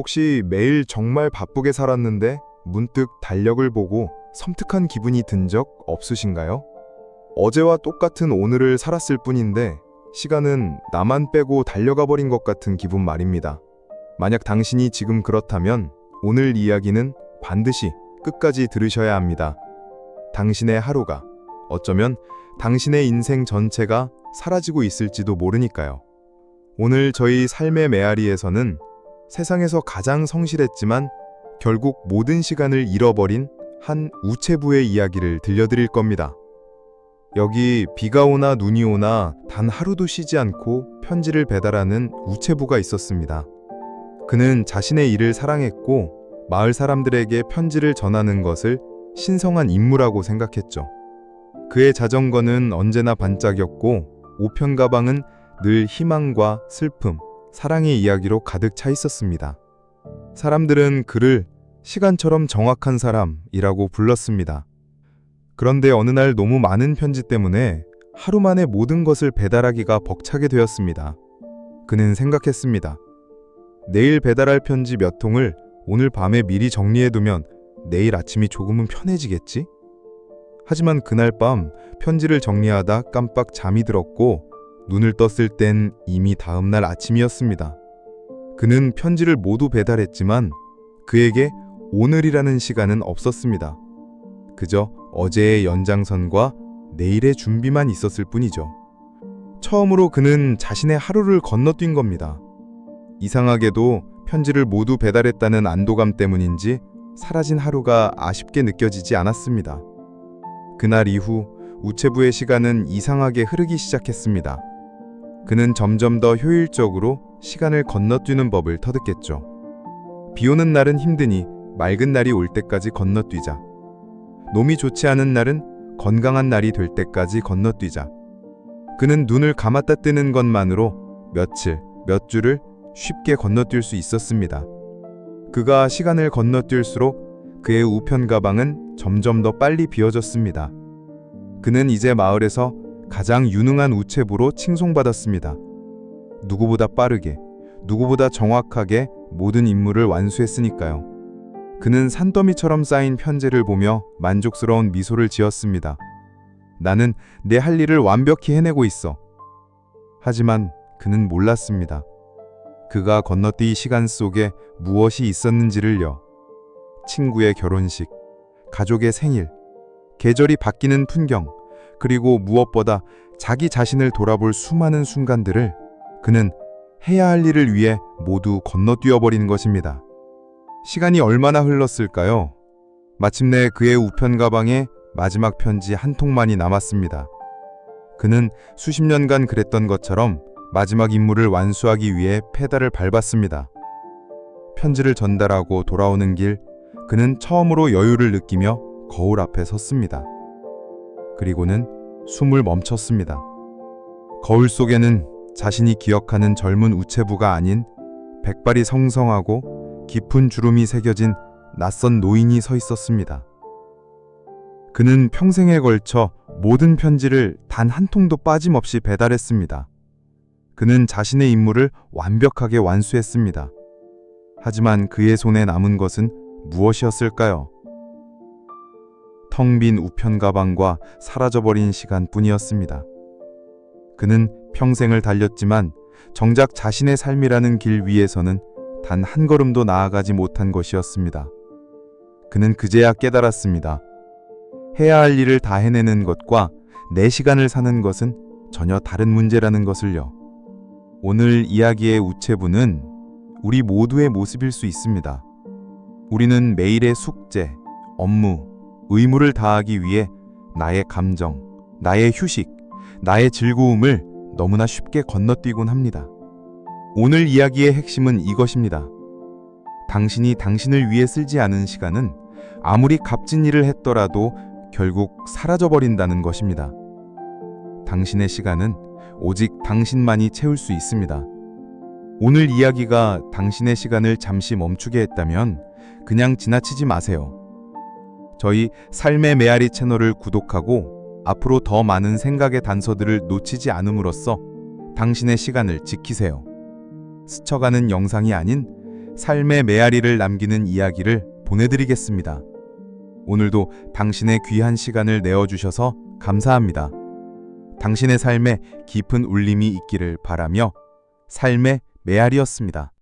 혹시 매일 정말 바쁘게 살았는데 문득 달력을 보고 섬뜩한 기분이 든 적 없으신가요? 어제와 똑같은 오늘을 살았을 뿐인데 시간은 나만 빼고 달려가 버린 것 같은 기분 말입니다. 만약 당신이 지금 그렇다면 오늘 이야기는 반드시 끝까지 들으셔야 합니다. 당신의 하루가 어쩌면 당신의 인생 전체가 사라지고 있을지도 모르니까요. 오늘 저희 삶의 메아리에서는 세상에서 가장 성실했지만 결국 모든 시간을 잃어버린 한 우체부의 이야기를 들려드릴 겁니다. 여기 비가 오나 눈이 오나 단 하루도 쉬지 않고 편지를 배달하는 우체부가 있었습니다. 그는 자신의 일을 사랑했고 마을 사람들에게 편지를 전하는 것을 신성한 임무라고 생각했죠. 그의 자전거는 언제나 반짝였고 우편 가방은 늘 희망과 슬픔, 사랑의 이야기로 가득 차 있었습니다. 사람들은 그를 시간처럼 정확한 사람이라고 불렀습니다. 그런데 어느 날 너무 많은 편지 때문에 하루 만에 모든 것을 배달하기가 벅차게 되었습니다. 그는 생각했습니다. 내일 배달할 편지 몇 통을 오늘 밤에 미리 정리해두면 내일 아침이 조금은 편해지겠지? 하지만 그날 밤 편지를 정리하다 깜빡 잠이 들었고 눈을 떴을 땐 이미 다음날 아침이었습니다. 그는 편지를 모두 배달했지만 그에게 오늘이라는 시간은 없었습니다. 그저 어제의 연장선과 내일의 준비만 있었을 뿐이죠. 처음으로 그는 자신의 하루를 건너뛴 겁니다. 이상하게도 편지를 모두 배달했다는 안도감 때문인지 사라진 하루가 아쉽게 느껴지지 않았습니다. 그날 이후 우체부의 시간은 이상하게 흐르기 시작했습니다. 그는 점점 더 효율적으로 시간을 건너뛰는 법을 터득했죠. 비 오는 날은 힘드니 맑은 날이 올 때까지 건너뛰자. 놈이 좋지 않은 날은 건강한 날이 될 때까지 건너뛰자. 그는 눈을 감았다 뜨는 것만으로 며칠, 몇 주를 쉽게 건너뛸 수 있었습니다. 그가 시간을 건너뛸수록 그의 우편 가방은 점점 더 빨리 비워졌습니다. 그는 이제 마을에서 가장 유능한 우체부로 칭송받았습니다. 누구보다 빠르게, 누구보다 정확하게 모든 임무를 완수했으니까요. 그는 산더미처럼 쌓인 편지를 보며 만족스러운 미소를 지었습니다. 나는 내 할 일을 완벽히 해내고 있어. 하지만 그는 몰랐습니다. 그가 건너뛰 시간 속에 무엇이 있었는지를요. 친구의 결혼식, 가족의 생일, 계절이 바뀌는 풍경, 그리고 무엇보다 자기 자신을 돌아볼 수많은 순간들을 그는 해야 할 일을 위해 모두 건너뛰어 버린 것입니다. 시간이 얼마나 흘렀을까요? 마침내 그의 우편 가방에 마지막 편지 한 통만이 남았습니다. 그는 수십 년간 그랬던 것처럼 마지막 임무를 완수하기 위해 페달을 밟았습니다. 편지를 전달하고 돌아오는 길, 그는 처음으로 여유를 느끼며 거울 앞에 섰습니다. 그리고는 숨을 멈췄습니다. 거울 속에는 자신이 기억하는 젊은 우체부가 아닌 백발이 성성하고 깊은 주름이 새겨진 낯선 노인이 서 있었습니다. 그는 평생에 걸쳐 모든 편지를 단 한 통도 빠짐없이 배달했습니다. 그는 자신의 임무를 완벽하게 완수했습니다. 하지만 그의 손에 남은 것은 무엇이었을까요? 텅 빈 우편 가방과 사라져버린 시간뿐이었습니다. 그는 평생을 달렸지만 정작 자신의 삶이라는 길 위에서는 단 한 걸음도 나아가지 못한 것이었습니다. 그는 그제야 깨달았습니다. 해야 할 일을 다 해내는 것과 내 시간을 사는 것은 전혀 다른 문제라는 것을요. 오늘 이야기의 우체부는 우리 모두의 모습일 수 있습니다. 우리는 매일의 숙제, 업무, 의무를 다하기 위해 나의 감정, 나의 휴식, 나의 즐거움을 너무나 쉽게 건너뛰곤 합니다. 오늘 이야기의 핵심은 이것입니다. 당신이 당신을 위해 쓸지 않은 시간은 아무리 값진 일을 했더라도 결국 사라져버린다는 것입니다. 당신의 시간은 오직 당신만이 채울 수 있습니다. 오늘 이야기가 당신의 시간을 잠시 멈추게 했다면 그냥 지나치지 마세요. 저희 삶의 메아리 채널을 구독하고 앞으로 더 많은 생각의 단서들을 놓치지 않음으로써 당신의 시간을 지키세요. 스쳐가는 영상이 아닌 삶의 메아리를 남기는 이야기를 보내드리겠습니다. 오늘도 당신의 귀한 시간을 내어주셔서 감사합니다. 당신의 삶에 깊은 울림이 있기를 바라며 삶의 메아리였습니다.